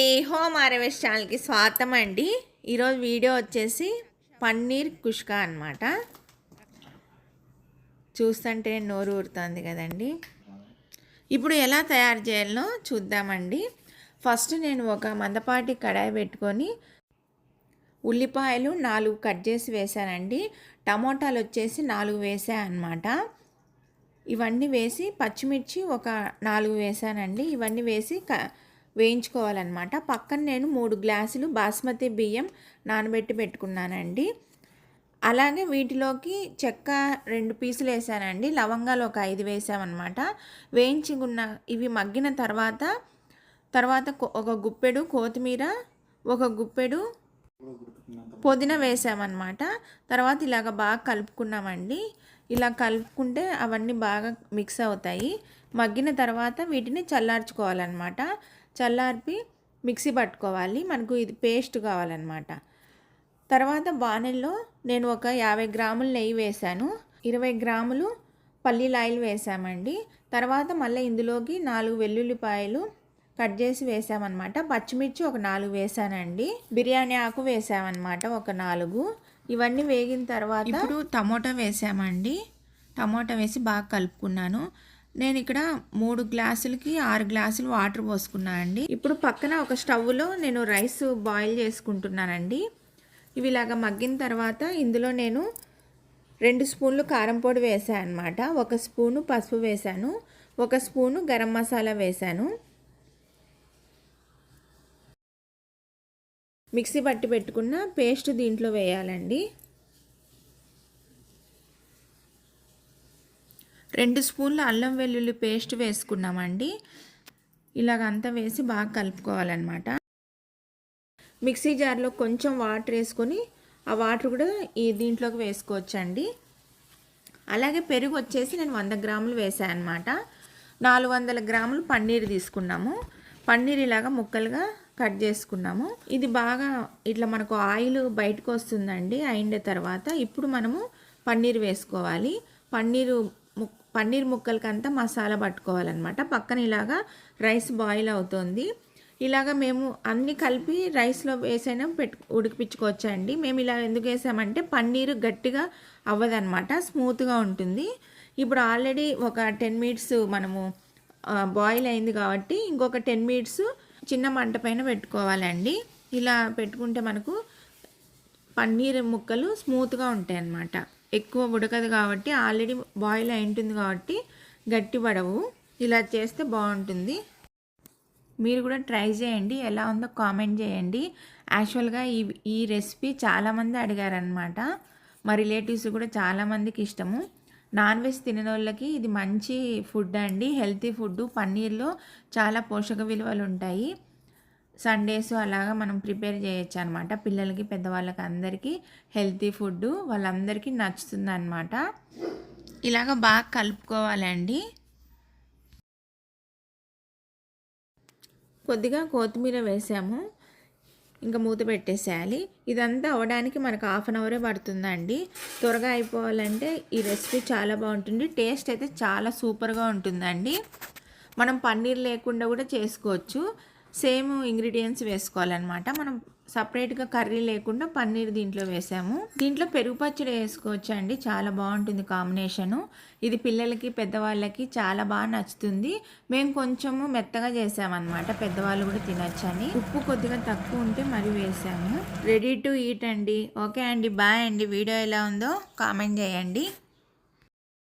అండి home RS ఛానల్కి స్వాగతం అండి. ఈరోజు వీడియో వచ్చేసి పన్నీర్ కుష్కా అనమాట చూస్తుంటే నోరు ఊరుతుంది కదండి. ఇప్పుడు ఎలా తయారు చేయాలో చూద్దామండి. ఫస్ట్ నేను ఒక మందపాటి కడాయి పెట్టుకొని ఉల్లిపాయలు నాలుగు కట్ చేసి వేసానండి టమోటాలు వచ్చేసి నాలుగు వేసాను అనమాట ఇవన్నీ వేసి పచ్చిమిర్చి ఒక నాలుగు వేసానండి. ఇవన్నీ వేసి క వేయించుకోవాలన్నమాట. పక్కన నేను మూడు గ్లాసులు బాస్మతి బియ్యం నానబెట్టి పెట్టుకున్నానండి. అలాగే వీటిలోకి చెక్క రెండు పీసులు వేసానండి. లవంగాలు ఒక ఐదు వేసామన్నమాట. వేయించుకున్న ఇవి మగ్గిన తర్వాత తర్వాత ఒక గుప్పెడు కొత్తిమీర ఒక గుప్పెడు పుదీనా వేసామన్నమాట. తర్వాత ఇలాగ బాగా కలుపుకున్నామండి. ఇలా కలుపుకుంటే అవన్నీ బాగా మిక్స్ అవుతాయి. మగ్గిన తర్వాత వీటిని చల్లార్చుకోవాలన్నమాట. చల్లార్పి మిక్సీ పట్టుకోవాలి. మనకు ఇది పేస్ట్ కావాలన్నమాట. తర్వాత బాణెల్లో నేను ఒక యాభై గ్రాములు నెయ్యి వేశాను. ఇరవై గ్రాములు పల్లీల ఆయిల్ వేసామండి తర్వాత మళ్ళీ ఇందులోకి నాలుగు వెల్లుల్లిపాయలు కట్ చేసి వేసామన్నమాట పచ్చిమిర్చి ఒక నాలుగు వేసానండి బిర్యానీ ఆకు వేసామన్నమాట ఒక నాలుగు. ఇవన్నీ వేగిన తర్వాత ఇప్పుడు టమోటా వేసామండి టమోటా వేసి బాగా కలుపుకున్నాను. నేను ఇక్కడ మూడు గ్లాసులకి ఆరు గ్లాసులు వాటర్ పోసుకున్నాను అండి. ఇప్పుడు పక్కన ఒక స్టవ్లో నేను రైస్ బాయిల్ చేసుకుంటున్నానండి. ఇవి ఇలాగ మగ్గిన తర్వాత ఇందులో నేను రెండు స్పూన్లు కారం పొడి వేసాను అనమాట ఒక స్పూను పసుపు వేసాను. ఒక స్పూను గరం మసాలా వేసాను. మిక్సీ పట్టి పెట్టుకున్న పేస్ట్ దీంట్లో వేయాలండి. రెండు స్పూన్లు అల్లం వెల్లుల్లి పేస్ట్ వేసుకున్నామండి. ఇలాగంతా వేసి బాగా కలుపుకోవాలన్నమాట. మిక్సీ జార్లో కొంచెం వాటర్ వేసుకొని ఆ వాటర్ కూడా ఈ దీంట్లోకి వేసుకోవచ్చండి. అలాగే పెరుగు వచ్చేసి నేను వంద గ్రాములు వేసాను అనమాట నాలుగు వందల గ్రాములు పన్నీర్ తీసుకున్నాము. పన్నీర్ ఇలాగా ముక్కలుగా కట్ చేసుకున్నాము. ఇది బాగా ఇట్లా మనకు ఆయిల్ బయటకు వస్తుందండి అయిన తర్వాత ఇప్పుడు మనము పన్నీర్ వేసుకోవాలి. పన్నీరు పన్నీర్ ముక్కలకంతా మసాలా పట్టుకోవాలన్నమాట. పక్కన ఇలాగా రైస్ బాయిల్ అవుతుంది. ఇలాగ మేము అన్నీ కలిపి రైస్లో వేసైనా పెట్టు ఉడికిపించుకోవచ్చండి మేము ఇలా ఎందుకు వేసామంటే పన్నీరు గట్టిగా అవ్వదనమాట స్మూత్గా ఉంటుంది. ఇప్పుడు ఆల్రెడీ ఒక టెన్ మినిట్స్ మనము బాయిల్ అయింది కాబట్టి ఇంకొక టెన్ మినిట్స్ చిన్న మంట పైన పెట్టుకోవాలండి. ఇలా పెట్టుకుంటే మనకు పన్నీర్ ముక్కలు స్మూత్గా ఉంటాయి అన్నమాట ఎక్కువ ఉడకదు కాబట్టి ఆల్రెడీ బాయిల్ అయి ఉంటుంది కాబట్టి గట్టి పడవు. ఇలా చేస్తే బాగుంటుంది. మీరు కూడా ట్రై చేయండి. ఎలా ఉందో కామెంట్ చేయండి. యాక్చువల్గా ఈ ఈ రెసిపీ చాలామంది అడిగారనమాట మా రిలేటివ్స్ కూడా చాలామందికి ఇష్టము. నాన్ వెజ్ తినేనోళ్ళకి ఇది మంచి ఫుడ్ అండి. హెల్తీ ఫుడ్ పన్నీర్లో చాలా పోషక విలువలు ఉంటాయి. సండేస్ అలాగా మనం ప్రిపేర్ చేయొచ్చు అనమాట పిల్లలకి పెద్దవాళ్ళకి అందరికీ హెల్తీ ఫుడ్ వాళ్ళందరికీ నచ్చుతుంది అనమాట ఇలాగ బాగా కలుపుకోవాలండి. కొద్దిగా కొత్తిమీర వేసాము. ఇంకా మూత పెట్టేసేయాలి. ఇదంతా అవ్వడానికి మనకు హాఫ్ అన్ అవరే పడుతుందండి. త్వరగా అయిపోవాలంటే ఈ రెసిపీ చాలా బాగుంటుంది. టేస్ట్ అయితే చాలా సూపర్గా ఉంటుందండి. మనం పన్నీర్ లేకుండా కూడా చేసుకోవచ్చు. సేమ్ ఇంగ్రీడియంట్స్ వేసుకోవాలన్నమాట. మనం సపరేట్గా కర్రీ లేకుండా పన్నీర్ దీంట్లో వేసాము. దీంట్లో పెరుగు పచ్చడి వేసుకోవచ్చు అండి చాలా బాగుంటుంది కాంబినేషను. ఇది పిల్లలకి పెద్దవాళ్ళకి చాలా బాగా నచ్చుతుంది. మేము కొంచెము మెత్తగా చేసామన్నమాట. పెద్దవాళ్ళు కూడా తినచ్చని. ఉప్పు కొద్దిగా తక్కువ ఉంటే మరి వేసాము. రెడీ టు ఈట్ అండి. ఓకే అండి. బాయ్ అండి. వీడియో ఎలా ఉందో కామెంట్ చేయండి.